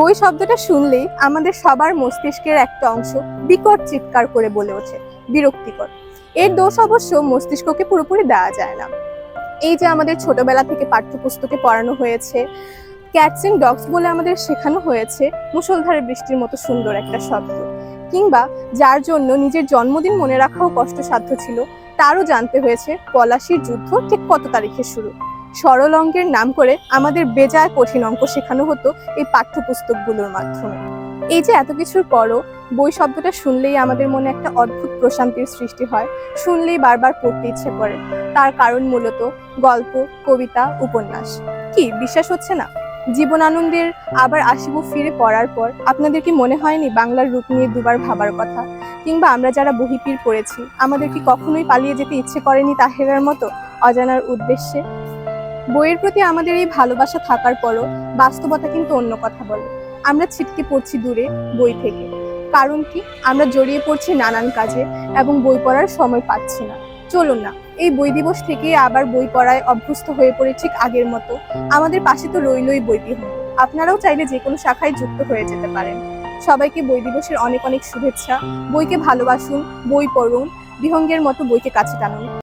বই শব্দটা শুনলেই আমাদের সবার মস্তিষ্কের একটা অংশ বিকট চিৎকার করে বলে ওঠে, বিরক্তিকর। এর দোষ অবশ্য মস্তিষ্ককে পুরোপুরি দেওয়া যায় না। এই যে আমাদের ছোটবেলা থেকে পাঠ্যপুস্তকে পড়ানো হয়েছে ক্যাটস ডগস বলে আমাদের শেখানো হয়েছে, মুষলধারে বৃষ্টির মতো সুন্দর একটা শব্দ। কিংবা যার জন্য নিজের জন্মদিন মনে রাখাও কষ্টসাধ্য ছিল, তারও জানতে হয়েছে পলাশির যুদ্ধ ঠিক কত তারিখে শুরু। সরল অঙ্কের নাম করে আমাদের বেজায় কঠিন অঙ্ক শেখানো হতো এই পাঠ্যপুস্তকগুলোর মাধ্যমে। এই যে এত কিছুর পরও বই শব্দটা শুনলেই আমাদের মনে একটা অদ্ভুত প্রশান্তির সৃষ্টি হয়, শুনলেই বারবার পড়তে ইচ্ছে করে। তার কারণ মূলত গল্প, কবিতা, উপন্যাস। কি, বিশ্বাস হচ্ছে না? জীবনানন্দের আবার আসিব ফিরে পড়ার পর আপনাদের কি মনে হয়নি বাংলার রূপ নিয়ে দুবার ভাবার কথা? কিংবা আমরা যারা বহিপীর পড়েছি আমাদের কি কখনোই পালিয়ে যেতে ইচ্ছে করেনি তাহেরার মতো? অজানার উদ্দেশ্যে বইয়ের প্রতি আমাদের এই ভালোবাসা থাকার পরও বাস্তবতা কিন্তু অন্য কথা বলে। আমরা ছিটকে পড়ছি দূরে বই থেকে। কারণ কি? আমরা জড়িয়ে পড়ছি নানান কাজে এবং বই পড়ার সময় পাচ্ছি না। চলুন না, এই বই দিবস থেকে আবার বই পড়ায় অভ্যস্ত হয়ে পড়ে ঠিক আগের মতো। আমাদের পাশে তো রইলই বই বিহন আপনারাও চাইলে যে কোনো শাখায় যুক্ত হয়ে যেতে পারেন। সবাইকে বই দিবসের অনেক অনেক শুভেচ্ছা। বইকে ভালোবাসুন, বই পড়ুন, বিহঙ্গের মতো বইকে কাছে টানুন।